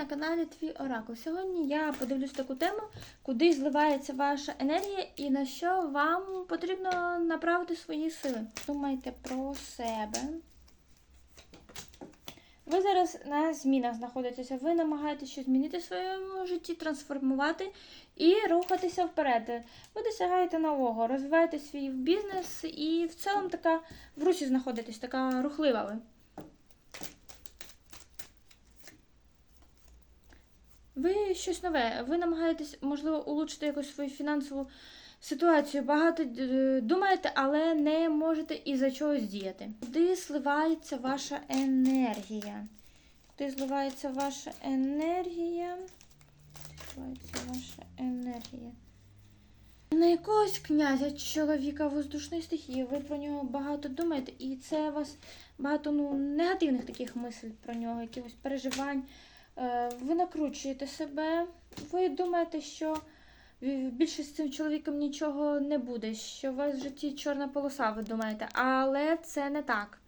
на каналі Твій Оракул. Сьогодні я подивлюсь таку тему, куди зливається ваша енергія і на що вам потрібно направити свої сили. Думайте про себе. Ви зараз на змінах знаходитеся. Ви намагаєтеся щось змінити в своєму житті, трансформувати і рухатися вперед. Ви досягаєте нового, розвиваєте свій бізнес і в цілому така в русі знаходитесь, така рухлива ви. Ви щось нове, ви намагаєтесь, можливо, улучшити якусь свою фінансову ситуацію. Багато е, думаєте, але не можете із-за чогось діяти. Куди сливається ваша енергія? Куди зливається ваша енергія? Зливається ваша енергія? На якогось князя, чоловіка воздушної стихії, ви про нього багато думаєте, і це у вас багато ну, негативних таких мислів про нього, якихось переживань. Е, Ви накручуєте себе, ви думаєте, що більше з цим чоловіком нічого не буде, що у вас в житті чорна полоса, ви думаєте, але це не так.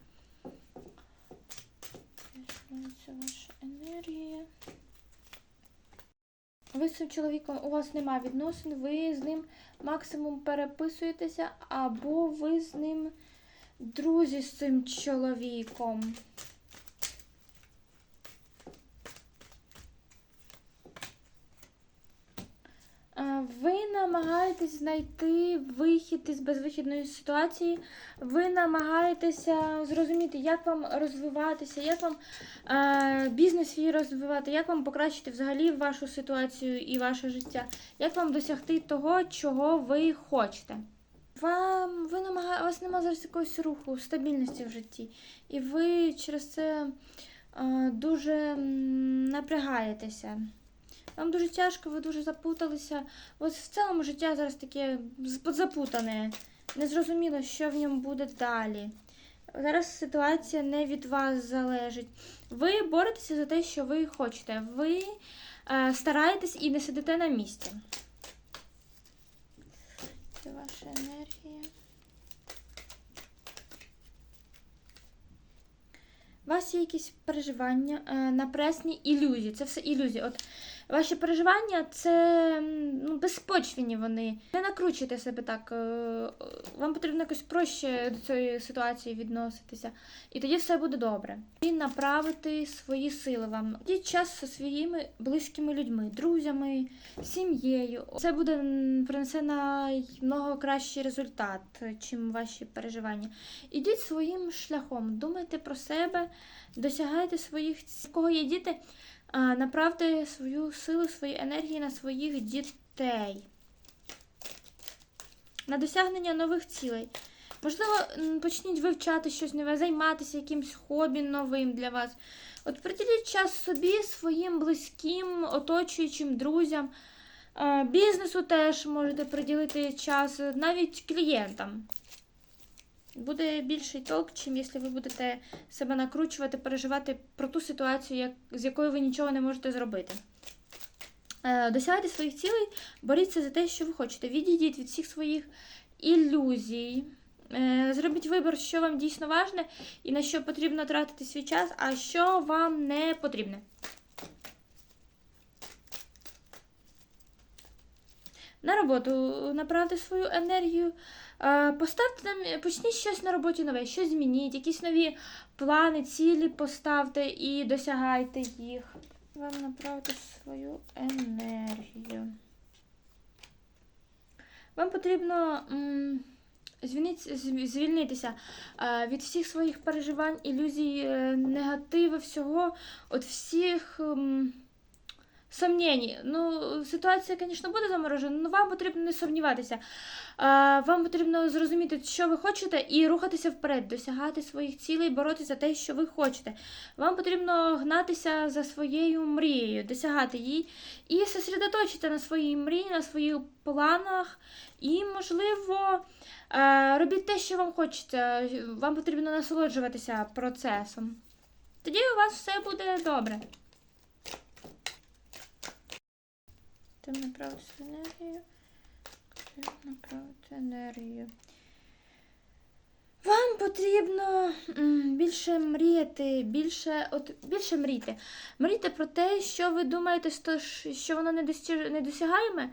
Ви з цим чоловіком, у вас немає відносин, ви з ним максимум переписуєтеся, або ви з ним друзі з цим чоловіком. Е, Ви намагаєтесь знайти вихід із безвихідної ситуації. Ви намагаєтеся зрозуміти, як вам розвиватися, як вам е, бізнес свій розвивати, як вам покращити взагалі вашу ситуацію і ваше життя, як вам досягти того, чого ви хочете. Вам ви намага... У вас немає зараз якогось руху, стабільності в житті. І ви через це е, дуже напрягаєтеся. Вам дуже тяжко, ви дуже запуталися. Ось в цілому життя зараз таке запутане. Незрозуміло, що в ньому буде далі. Зараз ситуація не від вас залежить. Ви боретеся за те, що ви хочете. Ви е, стараєтесь і не сидите на місці. Це ваша енергія. У вас є якісь переживання, е, напресні ілюзії. Це все ілюзії. От ваші переживання це ну, безпочвені вони. Не накручуйте себе так. е, Вам потрібно якось проще до цієї ситуації відноситися. І тоді все буде добре. І направити свої сили вам. Діть час зі своїми близькими людьми, друзями, сім'єю. Це буде принесе намного кращий результат, чим ваші переживання. Ідіть своїм шляхом, думайте про себе, досягайте своїх У кого є діти, направте свою силу, свої енергії на своїх дітей. На досягнення нових цілей. Можливо, почніть вивчати щось нове, займатися якимось хобі новим для вас. От приділіть час собі, своїм близьким, оточуючим друзям. Бізнесу теж можете приділити час, навіть клієнтам. Буде більший толк, чим якщо ви будете себе накручувати, переживати про ту ситуацію, як, з якою ви нічого не можете зробити. Е, Досягайте своїх цілей, боріться за те, що ви хочете. Відійдіть від всіх своїх ілюзій. Е, Зробіть вибір, що вам дійсно важне і на що потрібно тратити свій час, а що вам не потрібне. На роботу направте свою енергію. Е, Поставте там, почніть щось на роботі нове, щось змініть, якісь нові плани, цілі поставте і досягайте їх. Вам направити свою енергію. Вам потрібно звільнитися- зв- звільнитися е, від всіх своїх переживань, ілюзій, е, негативу, всього, от всіх. М, Сомнені. Ну, ситуація, звісно, буде заморожена, але вам потрібно не сумніватися. Вам потрібно зрозуміти, що ви хочете, і рухатися вперед, досягати своїх цілей, боротися за те, що ви хочете. Вам потрібно гнатися за своєю мрією, досягати її і сосредоточитися на своїй мрії, на своїх планах. І, можливо, е, робіть те, що вам хочеться. Вам потрібно насолоджуватися процесом. Тоді у вас все буде добре. Ти направити енергію. Ти направити енергію. Вам потрібно більше мріяти, більше, от, більше мрійте. Мрійте про те, що ви думаєте, що, воно недостіж, недосягаєме,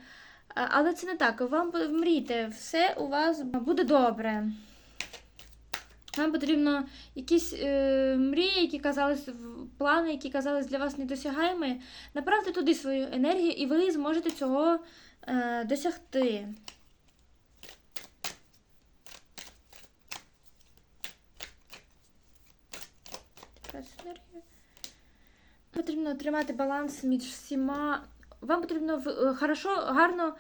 але це не так. Вам мрійте, все у вас буде добре. Вам потрібно якісь е, мрії, які казались, плани, які казались для вас недосягаємі, направте туди свою енергію, і ви зможете цього е, досягти. Потрібно тримати баланс між всіма. Вам потрібно в- е, хорошо, гарно,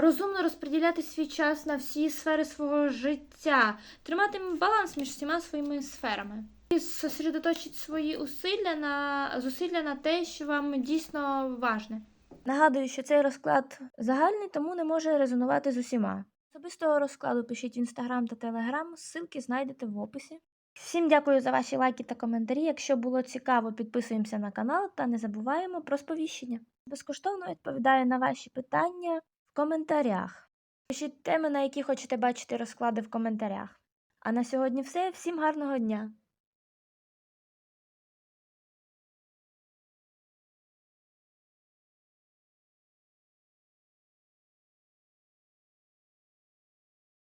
розумно розподіляти свій час на всі сфери свого життя, тримати баланс між всіма своїми сферами. І сосредоточити свої усилля на зусилля на те, що вам дійсно важне. Нагадую, що цей розклад загальний, тому не може резонувати з усіма. Особистого розкладу пишіть в інстаграм та телеграм, ссылки знайдете в описі. Всім дякую за ваші лайки та коментарі. Якщо було цікаво, підписуємося на канал та не забуваємо про сповіщення. Безкоштовно відповідаю на ваші питання в коментарях. Пишіть теми, на які хочете бачити розклади в коментарях. А на сьогодні все. Всім гарного дня!